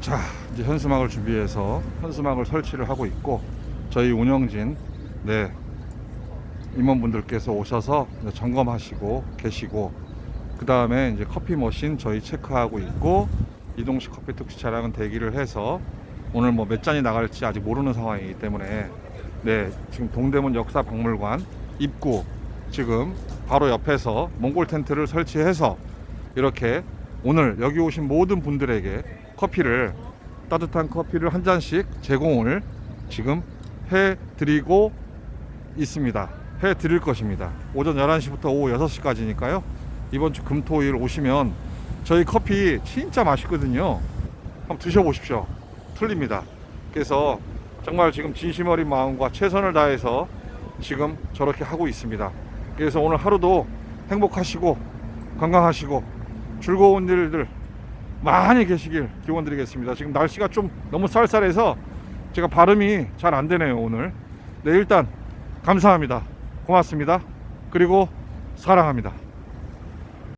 자, 이제 현수막을 준비해서 현수막을 설치를 하고 있고 저희 운영진 네 임원분들께서 오셔서 점검하시고 계시고 그 다음에 이제 커피 머신 저희 체크하고 있고 이동식 커피 특수 차량은 대기를 해서 오늘 뭐 몇 잔이 나갈지 아직 모르는 상황이기 때문에 네 지금 동대문 역사박물관 입구 지금 바로 옆에서 몽골 텐트를 설치해서 이렇게 오늘 여기 오신 모든 분들에게 커피를 따뜻한 커피를 한 잔씩 제공을 지금 해 드리고 있습니다. 해 드릴 것입니다. 오전 11시부터 오후 6시까지니까요. 이번 주 금토일 오시면 저희 커피 진짜 맛있거든요. 한번 드셔보십시오. 틀립니다. 그래서 정말 지금 진심 어린 마음과 최선을 다해서 지금 저렇게 하고 있습니다. 그래서 오늘 하루도 행복하시고 건강하시고 즐거운 일들 많이 계시길 기원 드리겠습니다. 지금 날씨가 좀 너무 쌀쌀해서 제가 발음이 잘 안 되네요, 오늘. 네, 일단 감사합니다. 고맙습니다. 그리고 사랑합니다.